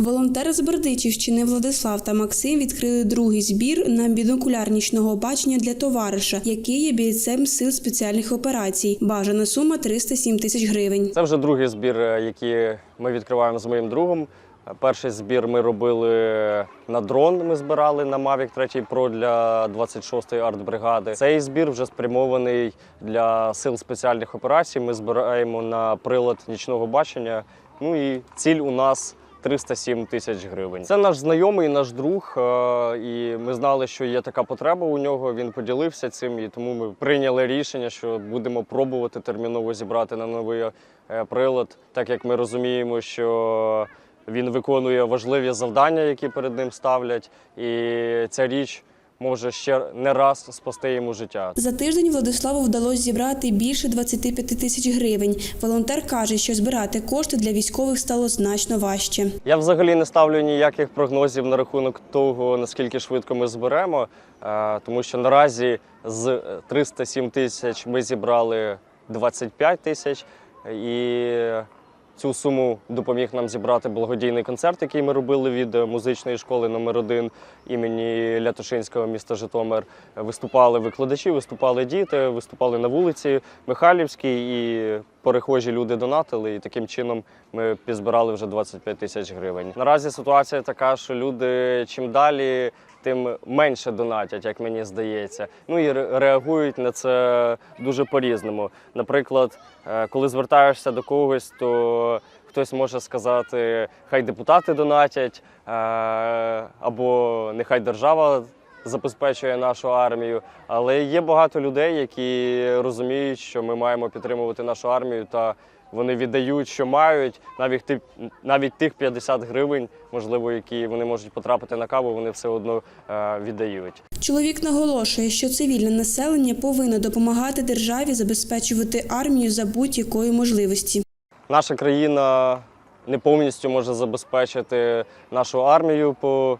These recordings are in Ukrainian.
Волонтери з Бердичівщини Владислав та Максим відкрили другий збір на бінокуляр нічного бачення для товариша, який є бійцем сил спеціальних операцій. Бажана сума 307 тисяч гривень. Це вже другий збір, е, який ми відкриваємо з моїм другом. Перший збір ми робили на дрон. Ми збирали на Mavic 3 Pro для 26-ї артбригади. Цей збір вже спрямований для сил спеціальних операцій. Ми збираємо на прилад нічного бачення. Ну і ціль у нас 307 тисяч гривень. Це наш знайомий, наш друг, е, і ми знали, що є така потреба у нього. Він поділився цим, і тому ми прийняли рішення, що будемо пробувати терміново зібрати на новий е, прилад, так як ми розуміємо, що він виконує важливі завдання, які перед ним ставлять, і ця річ може ще не раз спасти йому життя. За тиждень Владиславу вдалося зібрати більше 25 тисяч гривень. Волонтер каже, що збирати кошти для військових стало значно важче. Я взагалі не ставлю ніяких прогнозів на рахунок того, наскільки швидко ми зберемо, е, тому що наразі з е, 307 тисяч ми зібрали 25 тисяч, і цю суму допоміг нам зібрати благодійний концерт, який ми робили від е, музичної школи номер 1 імені Лятошинського міста Житомир. Виступали викладачі, виступали діти, виступали на вулиці Михайлівській, і перехожі люди донатили. І таким чином ми підзбирали вже 25 тисяч гривень. Наразі ситуація така, що люди чим далі. Тим менше донатять, як мені здається. Ну і реагують на це дуже по-різному. Наприклад, е, коли звертаєшся до когось, то хтось може сказати, хай депутати донатять, е, або нехай держава забезпечує нашу армію. Але є багато людей, які розуміють, що ми маємо підтримувати нашу армію, та вони віддають, що мають, навіть тих, навіть тих 50 гривень, можливо, які вони можуть потрапити на каву, вони все одно е, віддають. Чоловік наголошує, що цивільне населення повинно допомагати державі забезпечувати армію за будь-якої можливості. Наша країна не повністю може забезпечити нашу армію по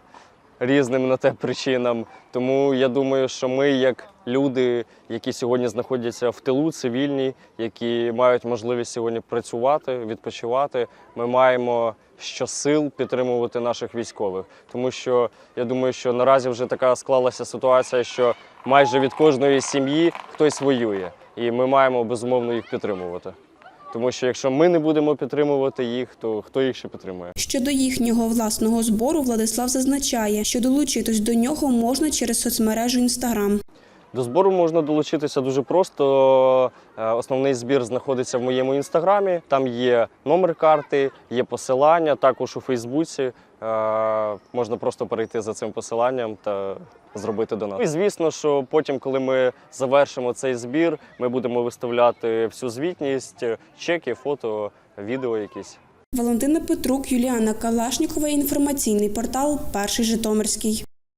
різним на те причинам. Тому я думаю, що ми, як люди, які сьогодні знаходяться в тилу, цивільні, які мають можливість сьогодні працювати, відпочивати, ми маємо щосил підтримувати наших військових. Тому що я думаю, що наразі вже така склалася ситуація, що майже від кожної сім'ї хтось воює, і ми маємо безумовно їх підтримувати. Тому що якщо ми не будемо підтримувати їх, то хто їх ще підтримує? Щодо їхнього власного збору, Владислав зазначає, що долучитись до нього можна через соцмережу Інстаграм. До збору можна долучитися дуже просто. Е, Основний збір знаходиться в моєму інстаграмі. Там є номер карти, є посилання. Також у Фейсбуці Е, можна просто перейти за цим посиланням та зробити донат. Ну І звісно, що потім, коли ми завершимо цей збір, ми будемо виставляти всю звітність, чеки, фото, відео якісь. Валентина Петрук, Юліана Калашнікова. Інформаційний портал Перший Житомирський.